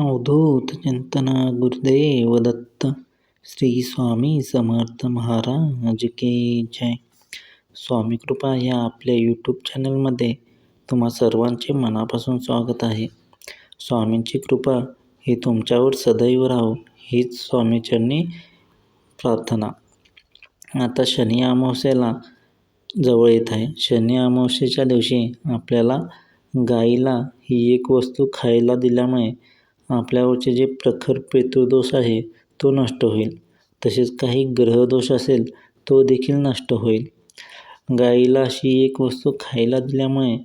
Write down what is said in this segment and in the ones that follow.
अवधूत चिंतना गुरुदेव दत्त श्री स्वामी समर्थ महाराज के जय. स्वामी कृपा या आपल्या यूट्यूब चॅनलमध्ये तुम्हा सर्वांचे मनापासून स्वागत आहे. स्वामींची कृपा ही तुमच्यावर सदैव राहो हीच स्वामीचरणी प्रार्थना. आता शनी अमावस्येला जवळ येत आहे. शनी अमावस्येच्या दिवशी आपल्याला गाईला ही एक वस्तू खायला दिल्यामुळे आपल्यावरचे जे प्रखर पितृदोष आहे तो नष्ट होईल. तसेच काही ग्रहदोष असेल तो देखील नष्ट होईल. गाईला अशी एक वस्तू खायला दिल्यामुळे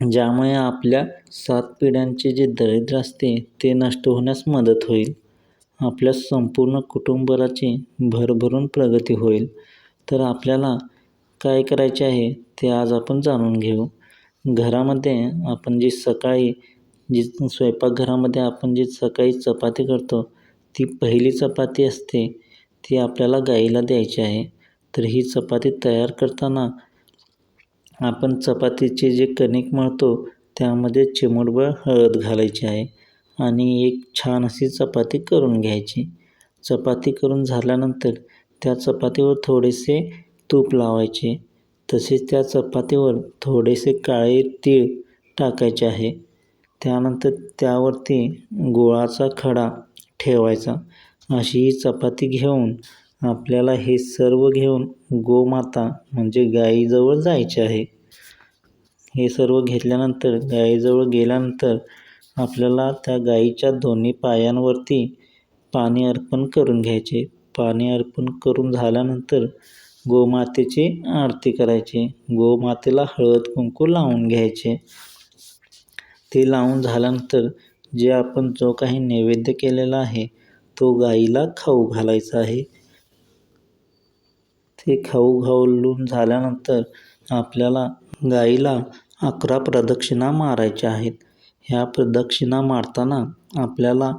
ज्यामुळे आपल्या सात पिढ्यांचे जे दरिद्र असते ते नष्ट होण्यास मदत होईल. आपल्या संपूर्ण कुटुंबाची भरभरून प्रगती होईल. तर आपल्याला काय करायचे आहे ते आज आपण जाणून घेऊ. घरामध्ये आपण जी सकाळी जी स्वयंपाकघरामध्ये आपण जी सकाळी चपाती करतो ती पहिली चपाती असते ती आपल्याला गाईला द्यायची आहे. तर ही चपाती तयार करताना आपण चपातीचे जे कणिक मळतो त्यामध्ये चिमूटभर हळद घालायची आहे आणि एक छान अशी चपाती करून घ्यायची. चपाती करून झाल्यानंतर त्या चपातीवर थोडेसे तूप लावायचे. तसेच त्या चपातीवर थोडेसे काळे तीळ टाकायचे आहे. त्यानंतर त्यावरती गुळाचा खडा ठेवायचा. अशी ही चपाती घेऊन आपल्याला हे सर्व घेऊन गोमाता म्हणजे गाईजवळ जायचे आहे. हे सर्व घेतल्यानंतर गाईजवळ गेल्यानंतर आपल्याला त्या गाईच्या दोन्ही पायांवरती पाणी अर्पण करून घ्यायचे. पाणी अर्पण करून झाल्यानंतर गोमातेची आरती करायची. गोमातेला हळद कुंकू लावून घ्यायचे. ते लावून झाल्यानंतर जे आपण जो काही नैवेद्य केलेला आहे तो गाईला खाऊ घालायचा आहे. ते खाऊ घालून झाल्यानंतर आपल्याला गाईला अकरा प्रदक्षिणा मारायच्या आहेत. ह्या प्रदक्षिणा मारताना आपल्याला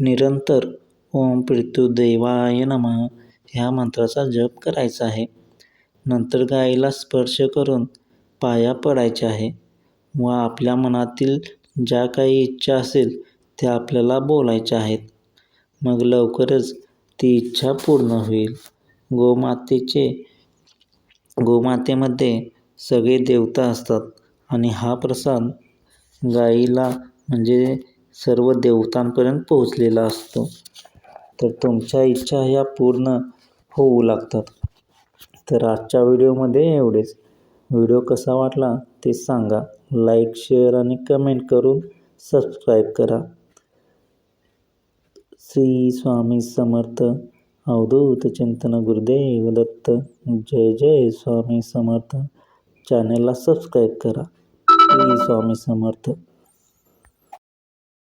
निरंतर ओम देवाय नमः ह्या मंत्राचा जप करायचा आहे. नंतर गाईला स्पर्श करून पाया पडायचे आहे व आपल्या मनातील ज्या काही इच्छा असेल त्या आपल्याला बोलायच्या आहेत. मग लवकरच ती इच्छा पूर्ण होईल. गोमातेचे गोमातेमध्ये सगळे देवता असतात आणि हा प्रसाद गाईला म्हणजे सर्व देवतांपर्यंत पोहोचलेला असतो. तर तुमच्या इच्छा ह्या पूर्ण होऊ लागतात. तर आजच्या व्हिडिओमध्ये एवढेच. व्हिडिओ कसा वाटला ते सांगा. लाईक शेअर आणि कमेंट करून सबस्क्राईब करा. श्री स्वामी समर्थ अवधूत चिंतन गुरुदेव दत्त जय जय स्वामी समर्थ. चॅनेलला सबस्क्राईब करा. श्री स्वामी समर्थ.